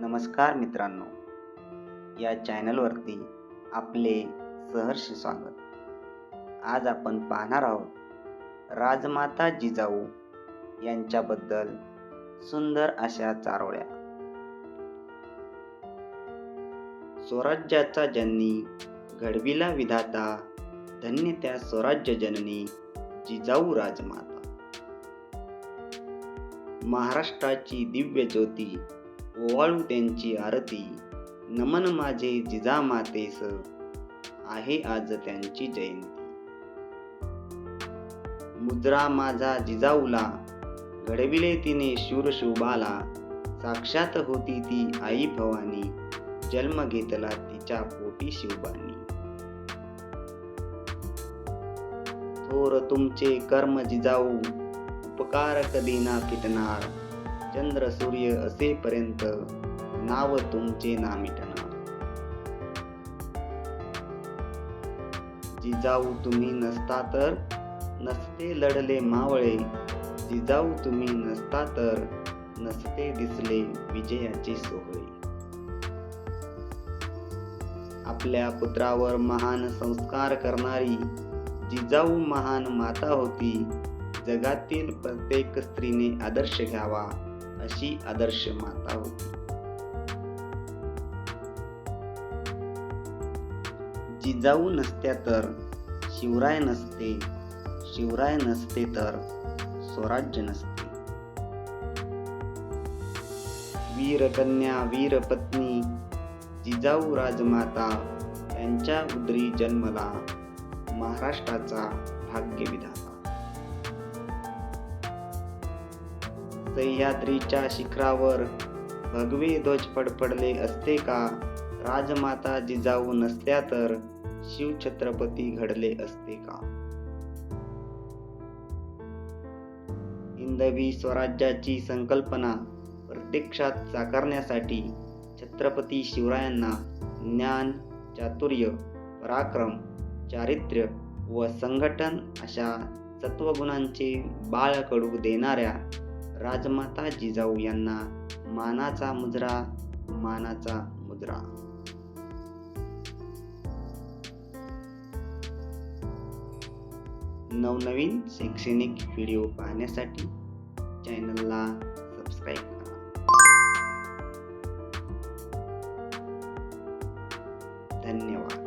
नमस्कार मित्रांनो. या चॅनलवरती आपले सहर्ष स्वागत. आज आपण पाहणार आहोत राजमाता जिजाऊ यांच्याबद्दल सुंदर अशा चारोळ्या. स्वराज्याचा जननी घडविला विधाता धन्य त्या स्वराज्य जननी जिजाऊ राजमाता. महाराष्ट्राची दिव्य ज्योती ओवाळू त्यांची आरती नमन माझे जिजामातेस आहे आज त्यांची जयंती. मुद्रा माझा जिजाऊला घडविले तिने शूरशोभाला साक्षात होती ती आई भवानी जन्म घेतला तिच्या पोटी शिवबानी. थोर तुमचे कर्म जिजाऊ उपकार कधी ना फिटणार. चंद्र सूर्य असेपर्यंत नाव तुमचे ना मिटणार जिजाऊ तुम्ही नसता तर नसते लढले मावळे. जिजाऊ तुम्ही नसता तर नसते दिसले विजयाचे सोहळे. आपल्या पुत्रावर महान संस्कार करणारी जिजाऊ महान माता होती. जगातील प्रत्येक स्त्रीने आदर्श घ्यावा. अशी आदर्श माता होती. जिजाऊ नसत्या तर शिवराय नसते शिवराय नसते तर स्वराज्य नसते. वीरकन्या वीरपत्नी जिजाऊ राजमाता यांच्या उदरी जन्मला महाराष्ट्राचा भाग्य सह्याद्रीच्या शिखरावर भगवी ध्वज फडफडले असते का? राजमाता जिजाऊ नसत्या तर शिवछत्रपती घडले असते का? हिंदवी स्वराज्याची संकल्पना प्रत्यक्षात साकारण्यासाठी छत्रपती शिवरायांना ज्ञान चातुर्य पराक्रम चारित्र्य व संघटन अशा सत्वगुणांचे बाळकडू देणाऱ्या राजमाता जिजाऊ यांना मानाचा मुजरा मानाचा मुद्रा नवनवीन शैक्षणिक व्हिडिओ पाहण्यासाठी चॅनलला सबस्क्राईब करा. धन्यवाद.